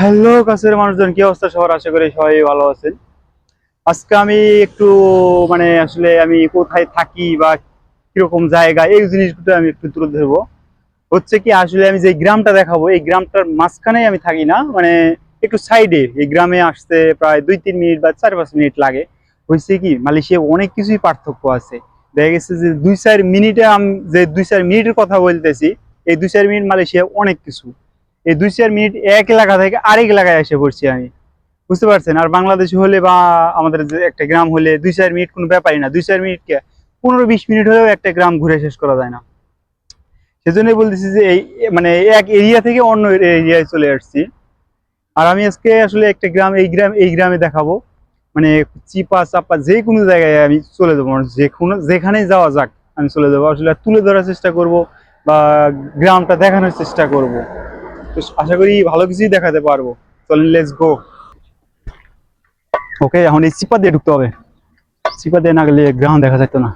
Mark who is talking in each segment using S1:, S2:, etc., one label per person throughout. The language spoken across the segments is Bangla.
S1: হ্যালো, কাছের মানুষজন, কি অবস্থা সবার? আশা করি সবাই ভালো আছেন। আজকে আমি একটু মানে আসলে আমি কোথায় থাকি বা কীরকম জায়গা, এই জিনিসগুলো আমি একটু তুলে ধরবো। হচ্ছে কি, আসলে আমি যে গ্রামটা দেখাবো, এই গ্রামটার মাঝখানেই আমি থাকি না মানে একটু সাইডে। এই গ্রামে আসতে প্রায় দুই তিন মিনিট বা চার পাঁচ মিনিট লাগে। হয়েছে কি মালয়েশিয়া অনেক কিছুই পার্থক্য আছে। দেখা গেছে যে দুই চার মিনিটে আমি, যে দুই চার মিনিটের কথা বলতেছি, এই দুই চার মিনিট মালয়েশিয়া অনেক কিছু। এই দুই চার মিনিট এক এলাকা থেকে আরেক এলাকায় এসে পড়ছি আমি। বুঝতে পারছেন? আর বাংলাদেশে হলে বা আমাদের একটা গ্রাম হলে দুই চার মিনিট কোনো ব্যাপারই না। দুই চার মিনিট কে পনেরো বিশ মিনিট হলেও একটা গ্রাম ঘুরে শেষ করা যায় না। সেজন্যই বলতেছি যে এই মানে এক এরিয়া থেকে অন্য এরিয়ায় চলে আসছি। আর আমি আজকে আসলে একটা গ্রাম, এই গ্রাম, এই গ্রামে দেখাবো। মানে চিপা চাপা যে কোনো জায়গায় আমি চলে যাব। মানে যে কোনো, যেখানেই যাওয়া যাক আমি চলে যাব। আসলে তুলে ধরার চেষ্টা করব বা গ্রামটা দেখানোর চেষ্টা করব। তো আশা করি ভালো কিছুই দেখাতে পারব। চলেন লেটস গো ওকে এখন এই চিপা দিয়ে ঢুকতে হবে। চিপা দিয়ে না গেলে গ্রাম দেখা যেত না।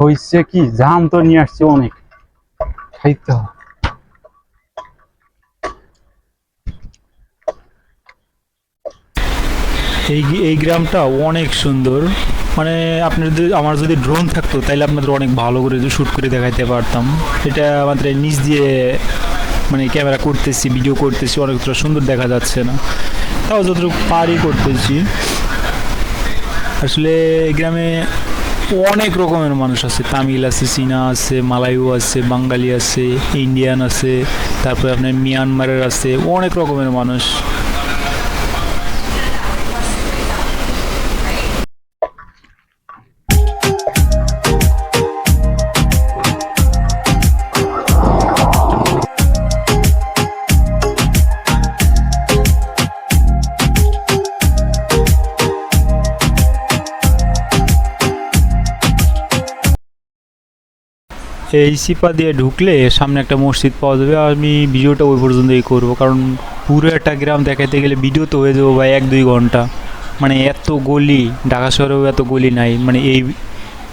S1: হয়েছে কি? জাম তো নিয়ে আসছে অনেক। খাইতে হবে।
S2: এই এই গ্রামটা অনেক সুন্দর। মানে আপনার যদি আমার যদি ড্রোন থাকতো তাহলে আপনাদের অনেক ভালো করে শ্যুট করে দেখাইতে পারতাম। এটা আমাদের নিচ দিয়ে মানে ক্যামেরা করতেছি ভিডিও করতেছি অনেকটা সুন্দর দেখা যাচ্ছে না। তাও যতটুকু পারি করতেছি। আসলে এই গ্রামে অনেক রকমের মানুষ আছে। তামিল আছে, চীনা আছে মালায়ু আছে, বাঙালি আছে, ইন্ডিয়ান আছে, তারপরে আপনার মিয়ানমারের আছে, অনেক রকমের মানুষ। এই সিপা দিয়ে ঢুকলে সামনে একটা মসজিদ পাওয়া যাবে। আমি ভিডিওটা ওই পর্যন্তই করব, কারণ পুরো একটা গ্রাম দেখাতে গেলে ভিডিও তো হয়ে যাব ভাই এক দুই ঘণ্টা। মানে এত গলি, ঢাকা শহরেও এত গলি নাই মানে এই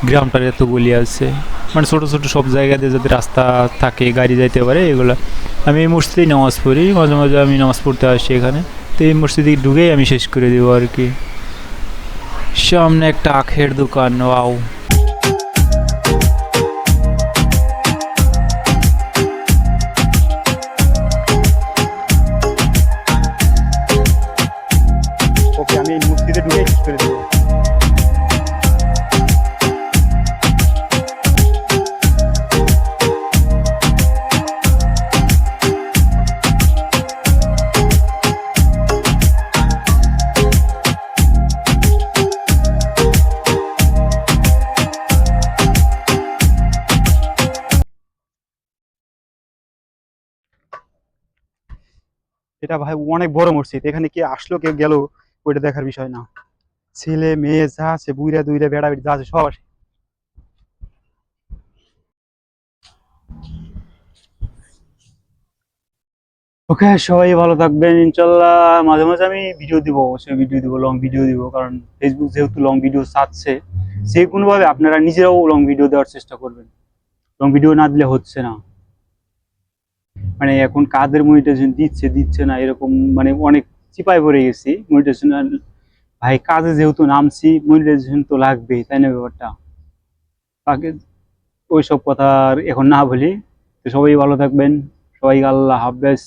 S2: গ্রামটার এত গলি আছে। মানে ছোটো ছোটো সব জায়গাতে যাতে রাস্তা থাকে, গাড়ি যাইতে পারে, এগুলো। আমি এই মসজিদেই নামাজ পড়ি, মাঝে মাঝে আমি নামাজ পড়তে আসি এখানে। তো এই মসজিদে ঢুকেই আমি শেষ করে দেবো আর কি। সামনে একটা আখের দোকান, ওয়াও।
S1: এটা ভাই অনেক বড় মসজিদ। এখানে কে আসলো কেউ গেল, ওইটা দেখার বিষয় না। ছেলে, মেয়ে যা আছে বুইরা দুইরা বেড়া যা আছে, সব আসে। ওকে, সবাই ভালো থাকবেন, ইনশাল্লাহ। মাঝে মাঝে আমি ভিডিও দিব, অবশ্যই ভিডিও দিব লং ভিডিও দিব, কারণ ফেসবুক যেহেতু লং ভিডিও চাচ্ছে যে কোনোভাবে আপনারা নিজেরাও লং ভিডিও দেওয়ার চেষ্টা করবেন। লং ভিডিও না দিলে হচ্ছে না। মানে এখন কাদের মনিটাইজেশন দিচ্ছে দিচ্ছে না, এরকম মানে অনেক চিপায় পড়ে গেছি। মনিটাইজেশন ভাই, কাজে যেহেতু নামছি মনিটাইজেশন তো লাগবেই, তাই না ব্যাপারটা? তাকে ওইসব কথা আর এখন না বলি। তো সবাই ভালো থাকবেন। সবাই আল্লাহ হাফেজ।